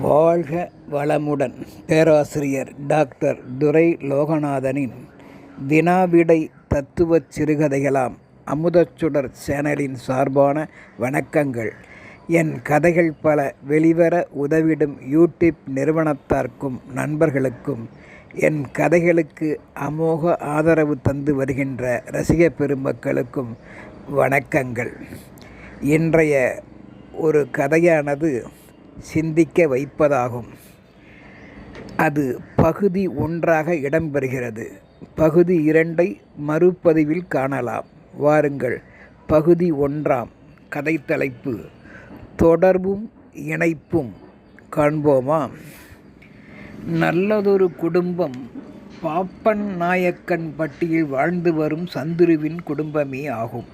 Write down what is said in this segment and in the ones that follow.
வாழ்க வளமுடன். பேராசிரியர் டாக்டர் துரை லோகநாதனின் வினாவிடை தத்துவச் சிறுகதைகளாம் அமுதச்சுடர் சேனலின் சார்பான வணக்கங்கள். என் கதைகள் பல வெளிவர உதவிடும் யூடியூப் நிறுவனத்தார்க்கும் நண்பர்களுக்கும் என் கதைகளுக்கு அமோக ஆதரவு தந்து வருகின்ற ரசிக பெருமக்களுக்கும் வணக்கங்கள். இன்றைய ஒரு கதையானது சிந்திக்க வைப்பதாகும். அது பகுதி ஒன்றாக இடம்பெறுகிறது. பகுதி இரண்டை மறுபதிவில் காணலாம். வாருங்கள் பகுதி ஒன்றாம் கதை தலைப்பு தொடர்பும் இணைப்பும் காண்போமா? நல்லதொரு குடும்பம் பாப்பன் நாயக்கன் பட்டியில் வாழ்ந்து வரும் சந்துருவின் குடும்பமே ஆகும்.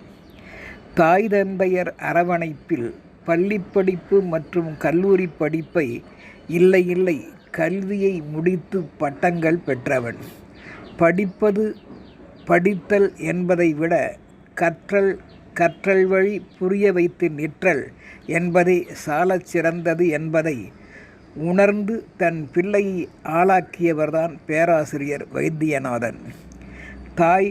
தாய் தந்தையர் அரவணைப்பில் பள்ளி படிப்பு மற்றும் கல்லூரி படிப்பை இல்லை இல்லை கல்வியை முடித்து பட்டங்கள் பெற்றவன். படிப்பது படித்தல் என்பதை விட கற்றல் கற்றல் வழி புரிய வைத்து நிற்றல் என்பதே சாலச் சிறந்தது என்பதை உணர்ந்து தன் பிள்ளையை ஆளாக்கியவர்தான் பேராசிரியர் வைத்தியநாதன். தாய்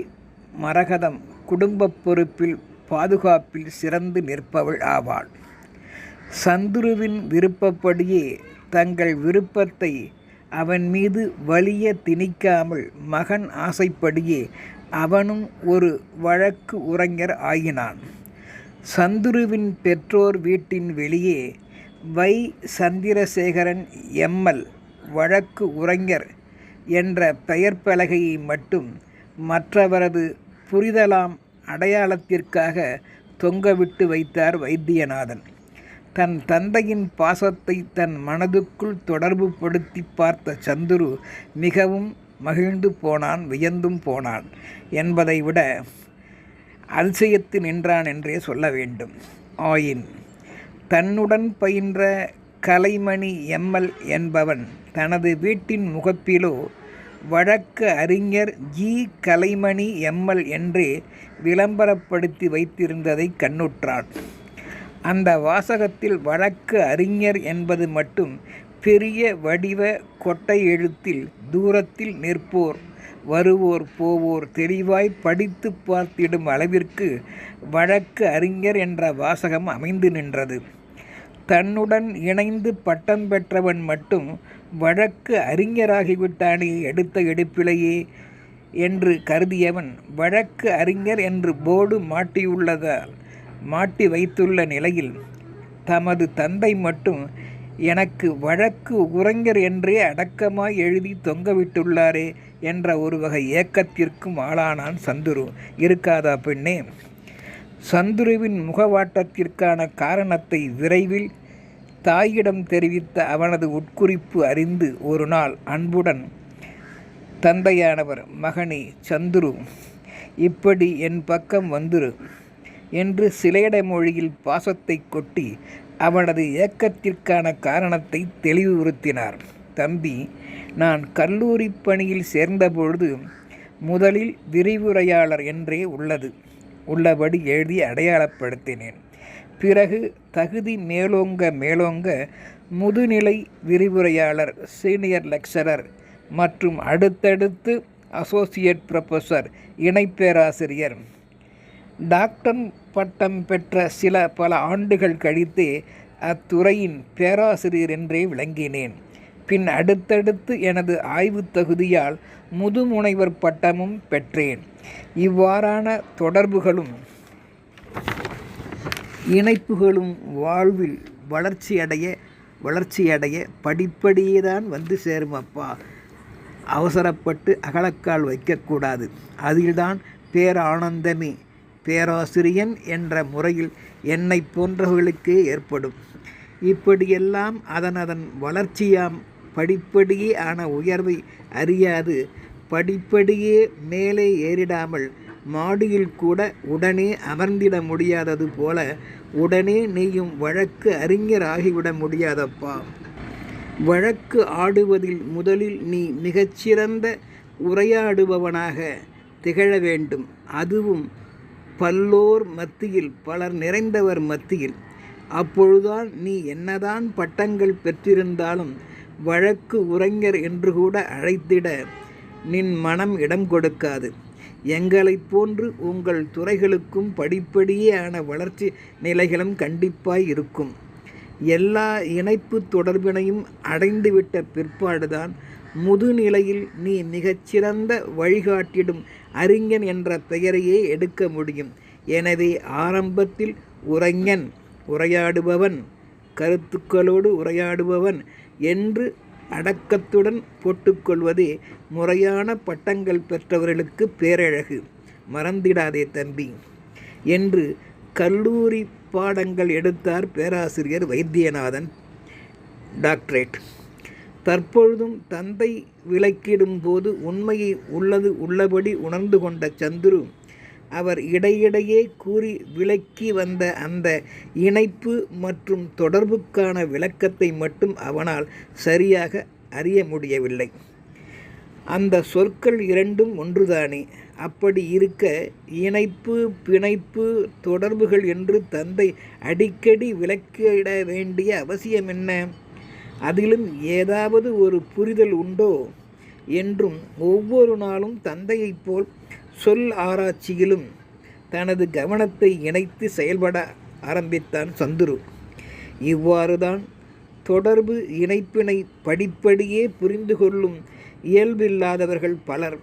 மரகதம் குடும்ப பொறுப்பில் பாதுகாப்பில் சிறந்து நிற்பவள் ஆவாள். சந்துருவின் விருப்பப்படியே தங்கள் விருப்பத்தை அவன் மீது வலிய திணிக்காமல் மகன் ஆசைப்படியே அவனும் ஒரு வழக்கு உரைஞர் ஆகினான். சந்துருவின் பெற்றோர் வீட்டின் வெளியே வை சந்திரசேகரன் எம்எல் வழக்கு உரைஞர் என்ற பெயர் பலகையை மட்டும் மற்றவரது புரிதலாம் அடையாளத்திற்காக தொங்கவிட்டு வைத்தார் வைத்தியநாதன். தன் தந்தையின் பாசத்தை தன் மனதுக்குள் தொடர்பு படுத்தி பார்த்த சந்துரு மிகவும் மகிழ்ந்து போனான் வியந்தும் போனான் என்பதை விட அதிசயத்து நின்றான் என்றே சொல்ல வேண்டும். ஆயின் தன்னுடன் பயின்ற கலைமணி எம்எல் என்பவன் தனது வீட்டின் முகப்பிலோ வழக்கு அறிஞர் ஜி. கலைமணி எம்எல் என்றே விளம்பரப்படுத்தி வைத்திருந்ததை கண்ணுற்றான். அந்த வாசகத்தில் வழக்கு அறிஞர் என்பது மட்டும் பெரிய வடிவ கொட்டை எழுத்தில் தூரத்தில் நிற்போர். வருவோர் போவோர் தெளிவாய் படித்து பார்த்திடும் அளவிற்கு வழக்கு அறிஞர் என்ற வாசகம் அமைந்து நின்றது. தன்னுடன் இணைந்து பட்டம் பெற்றவன் மட்டும் வழக்கு அறிஞராகிவிட்டானே எடுத்த எடுப்பிலேயே என்று கருதியவன் வழக்கு அறிஞர் என்று போர்டு மாட்டியுள்ளதால் மாட்டி வைத்துள்ள நிலையில் தமது தந்தை மட்டும் எனக்கு வழக்கு உறஞர் என்றே அடக்கமாய் எழுதி தொங்கவிட்டுள்ளாரே என்ற ஒரு வகை ஏக்கத்திற்கும் ஆளானான் சந்துரு. இருக்காதா பெண்ணே? சந்துருவின் முகவாட்டத்திற்கான காரணத்தை விரைவில் தாயிடம் தெரிவித்த அவனது உட்குறிப்பு அறிந்து ஒரு நாள் அன்புடன் தந்தையானவர் மகனே சந்துரு இப்படி என் பக்கம் வந்துரு. என்று சிலையட மொழியில் பாசத்தை கொட்டி அவனது ஏக்கத்திற்கான காரணத்தை தெளிவுறுத்தினார் தம்பி நான் கல்லூரி பணியில் சேர்ந்தபொழுது முதலில் விரிவுரையாளர் என்றே உள்ளது. உள்ளபடி எழுதி அடையாளப்படுத்தினேன். பிறகு தகுதி மேலோங்க மேலோங்க முதுநிலை விரிவுரையாளர் சீனியர் லெக்சரர் மற்றும் அடுத்தடுத்து அசோசியேட் ப்ரொஃபஸர் இணை பேராசிரியர் டாக்டர் பட்டம் பெற்ற சில பல ஆண்டுகள் கழித்தே அத்துறையின் பேராசிரியர் என்றே விளங்கினேன். பின் அடுத்தடுத்து எனது ஆய்வுத் தகுதியால் முதுமுனைவர் பட்டமும் பெற்றேன். இவ்வாறான தொடர்புகளும் இணைப்புகளும் வாழ்வில் வளர்ச்சியடைய வளர்ச்சியடைய படிப்படியே தான் வந்து சேரும் அப்பா அவசரப்பட்டு அகலக்கால் வைக்கக்கூடாது. அதில்தான் பேரானந்தமே பேராசிரியன் என்ற முறையில் என்னை போன்றவர்களுக்கே ஏற்படும். இப்படியெல்லாம் அதன் அதன் வளர்ச்சியாம். படிப்படியே ஆன உயர்வை அறியாது. படிப்படியே மேலே ஏறிடாமல் மாடியில் கூட உடனே அமர்ந்திட முடியாதது போல உடனே நீயும் வழக்கு அறிஞர் ஆகிவிட முடியாதப்பா. வழக்கு ஆடுவதில் முதலில் நீ மிகச்சிறந்த உரையாடுபவனாக திகழ வேண்டும். அதுவும் பல்லோர் மத்தியில் பலர் நிறைந்தவர் மத்தியில். அப்பொழுதுதான் நீ என்னதான் பட்டங்கள் பெற்றிருந்தாலும் வழக்கு உரைஞர் என்று கூட அழைத்திட நின் மனம் இடம் கொடுக்காது. எங்களைப் போன்று உங்கள் துறைகளுக்கும் படிப்படியான வளர்ச்சி நிலைகளும் கண்டிப்பாய் இருக்கும். எல்லா இணைப்பு தொடர்பினையும் அடைந்துவிட்ட பிற்பாடுதான் முதுநிலையில் நீ மிகச்சிறந்த வழிகாட்டிடும் அறிஞன் என்ற பெயரையே எடுக்க முடியும். எனவே ஆரம்பத்தில் உரைஞன் உரையாடுபவன் கருத்துக்களோடு உரையாடுபவன் என்று அடக்கத்துடன் போட்டுக்கொள்வதே முறையான பட்டங்கள் பெற்றவர்களுக்கு பேரழகு. மறந்திடாதே தம்பி. என்று கல்லூரி பாடங்கள் எடுத்தார் பேராசிரியர் வைத்தியநாதன். டாக்டரேட். தற்பொழுதும் தந்தை விளக்கிடும் போது உண்மையை உள்ளது உள்ளபடி உணர்ந்து கொண்ட சந்துரு அவர் இடையிடையே கூறி விளக்கி வந்த அந்த இணைப்பு மற்றும் தொடர்புக்கான விளக்கத்தை மட்டும் அவனால் சரியாக அறிய முடியவில்லை. அந்த சொற்கள் இரண்டும் ஒன்றுதானே? அப்படி இருக்க இணைப்பு பிணைப்பு தொடர்புகள் என்று தந்தை அடிக்கடி விளக்கிட வேண்டிய அவசியம் என்ன? அதிலும் ஏதாவது ஒரு புரிதல் உண்டோ? என்றும் ஒவ்வொரு நாளும் தந்தையைப் போல் சொல் ஆராய்ச்சியிலும் தனது கவனத்தை இணைத்து செயல்பட ஆரம்பித்தான் சந்துரு. இவ்வாறுதான் தொடர்பு இணைப்பினை படிப்படியே புரிந்து கொள்ளும் இயல்பில்லாதவர்கள் பலர்.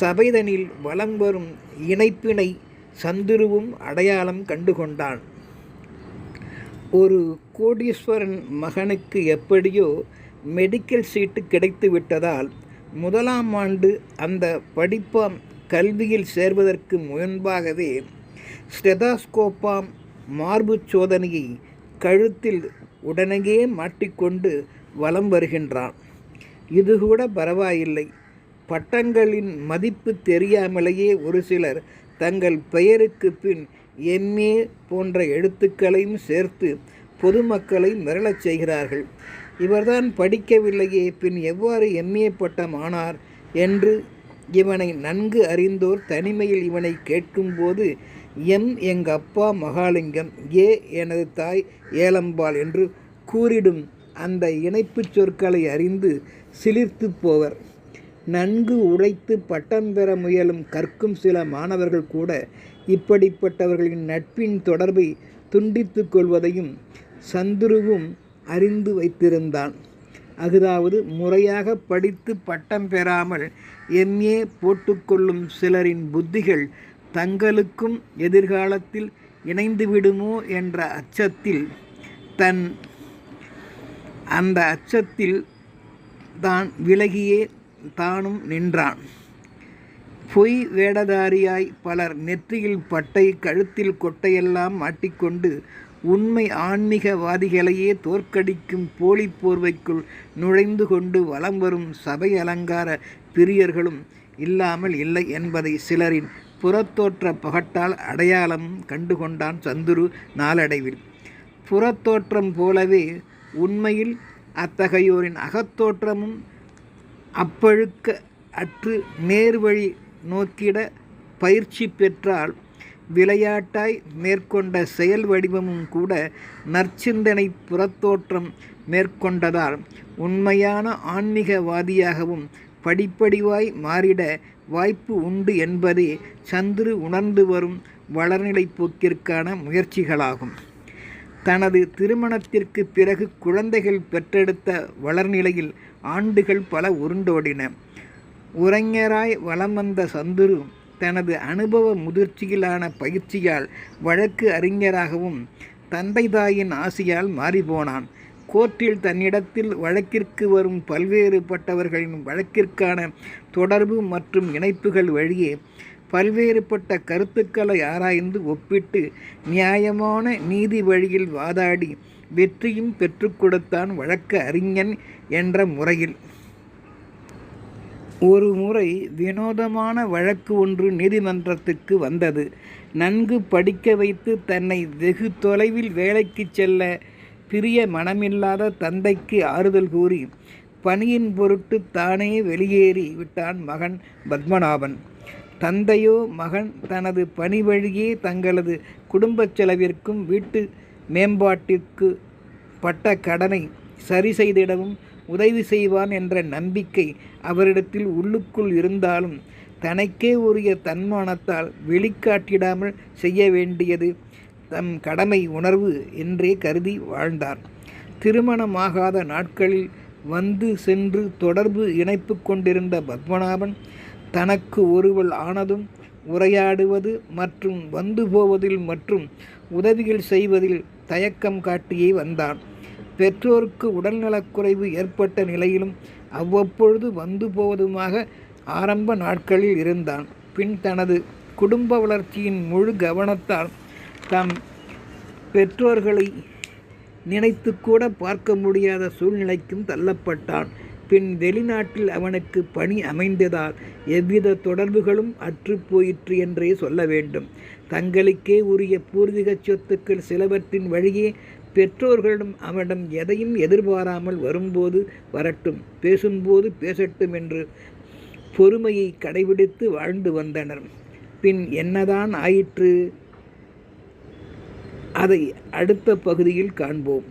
சபைதனில் வலம் வரும் இணைப்பினை சந்துருவும் அடையாளம் கண்டுகொண்டான். ஒரு கோடீஸ்வரன் மகனுக்கு எப்படியோ மெடிக்கல் சீட்டு கிடைத்து விட்டதால் முதலாம் ஆண்டு அந்த படிப்பாம் கல்வியில் சேர்வதற்கு முன்பாகவே ஸ்டெதாஸ்கோப்பாம் மார்பு சோதனையை கழுத்தில் உடனேயே மாட்டிக்கொண்டு வலம் வருகின்றான். இது கூட பரவாயில்லை. பட்டங்களின் மதிப்பு தெரியாமலேயே ஒரு சிலர் தங்கள் பெயருக்கு பின் எம்ஏ போன்ற எழுத்துக்களையும் சேர்த்து பொதுமக்களை மிரளச் செய்கிறார்கள். இவர்தான் படிக்கவில்லையே பின் எவ்வாறு எம்ஏ பட்டம் ஆனார் என்று இவனை நன்கு அறிந்தோர் தனிமையில் இவனை கேட்கும்போது எம் எங்க அப்பா மகாலிங்கம் ஏ எனது தாய் ஏலம்பாள் என்று கூறிடும் அந்த இணைப்புச் சொற்களை அறிந்து சிலிர்த்து போவர். நன்கு உழைத்து பட்டம் பெற முயலும் கற்கும் சில மாணவர்கள் கூட இப்படிப்பட்டவர்களின் நட்பின் தொடர்பை துண்டித்து கொள்வதையும் சந்துருவும் அறிந்து வைத்திருந்தான். அதாவது முறையாக படித்து பட்டம் பெறாமல் எம்ஏ போட்டுக்கொள்ளும் சிலரின் புத்திகள் தங்களுக்கும் எதிர்காலத்தில் இணைந்துவிடுமோ என்ற அச்சத்தில் தன் அந்த அச்சத்தில் தான் விலகியே தானும் நின்றான். பொய் வேடதாரியாய் பலர் நெற்றியில் பட்டை கழுத்தில் கொட்டையெல்லாம் மாட்டிக்கொண்டு உண்மை ஆன்மீகவாதிகளையே தோற்கடிக்கும் போலி போர்வைக்குள் நுழைந்து கொண்டு வலம் வரும் சபை அலங்கார பிரியர்களும் இல்லாமல் இல்லை என்பதை சிலரின் புறத்தோற்ற பகட்டால் அடையாளம் கண்டுகொண்டான் சந்துரு நாளடைவில். புறத்தோற்றம் போலவே உண்மையில் அத்தகையோரின் அகத்தோற்றமும் அப்பழுக்க அற்று நேர்வழி நோக்கிட பயிற்சி பெற்றால் விளையாட்டாய் மேற்கொண்ட செயல் வடிவமும் கூட நற்சிந்தனை புறத்தோற்றம் மேற்கொண்டதால் உண்மையான ஆன்மீகவாதியாகவும் படிப்படிவாய் மாறிட வாய்ப்பு உண்டு என்பதே சந்துரு உணர்ந்து வரும் வளர்நிலை போக்கிற்கான முயற்சிகளாகும். தனது திருமணத்திற்கு பிறகு குழந்தைகள் பெற்றெடுத்த வளர்நிலையில் ஆண்டுகள் பல உருண்டோடின. உறைஞராய் வலம் வந்த சந்துரு தனது அனுபவ முதிர்ச்சியிலான பயிற்சியால் வழக்கு அறிஞராகவும் தந்தை தாயின் ஆசையால் மாறிப்போனான். கோர்ட்டில் தன்னிடத்தில் வழக்கிற்கு வரும் பல்வேறுபட்டவர்களின் வழக்கிற்கான தொடர்பு மற்றும் இணைப்புகள் வழியே பல்வேறுபட்ட கருத்துக்களை ஆராய்ந்து ஒப்பிட்டு நியாயமான நீதி வழியில் வாதாடி வெற்றியும் பெற்றுக் கொடுத்தான் வழக்கு அறிஞன் என்ற முறையில். ஒரு முறை வினோதமான வழக்கு ஒன்று நீதிமன்றத்துக்கு வந்தது. நன்கு படிக்க வைத்து தன்னை வெகு தொலைவில் வேலைக்கு செல்ல பிரிய மனமில்லாத தந்தைக்கு ஆறுதல் கூறி பணியின் பொருட்டு தானே வெளியேறி விட்டான் மகன் பத்மநாபன். தந்தையோ மகன் தனது பணி வழியே தங்களது குடும்பச் செலவிற்கும் வீட்டு மேம்பாட்டிற்கு பட்ட கடனை சரி செய்திடவும் உதவி செய்வான் என்ற நம்பிக்கை அவரிடத்தில் உள்ளுக்குள் இருந்தாலும் தனக்கே உரிய தன்மானத்தால் வெளிக்காட்டிடாமல் செய்ய வேண்டியது தம் கடமை உணர்வு என்றே கருதி வாழ்ந்தார். திருமணமாகாத நாட்களில் வந்து சென்று தொடர்பு இணைப்பு கொண்டிருந்த பத்மநாபன் தனக்கு ஒருவள் ஆனதும் உரையாடுவது மற்றும் வந்து போவதில் மற்றும் உதவிகள் செய்வதில் தயக்கம் காட்டியே வந்தான். பெற்றோருக்கு உடல்நலக்குறைவு ஏற்பட்ட நிலையிலும் அவ்வப்பொழுது வந்து போவதுமாக ஆரம்ப நாட்களில் இருந்தான். பின் தனது குடும்ப வளர்ச்சியின் முழு கவனத்தால் தம் பெற்றோர்களை நினைத்து கூட பார்க்க முடியாத சூழ்நிலைக்கும் தள்ளப்பட்டான். பின் வெளிநாட்டில் அவனுக்கு பணி அமைந்ததால் எவ்வித தொடர்புகளும் அற்றுப்போயிற்று என்றே சொல்ல வேண்டும். தங்களுக்கே உரிய பூர்வீக சொத்துக்கள் சிலவற்றின் வழியே பெற்றோர்களிடம் அவனிடம் எதையும் எதிர்பாராமல் வரும்போது வரட்டும் பேசும்போது பேசட்டும் என்று பொறுமையை கடைபிடித்து வாழ்ந்து வந்தனர். பின் என்னதான் ஆயிற்று அதை அடுத்த பகுதியில் காண்போம்.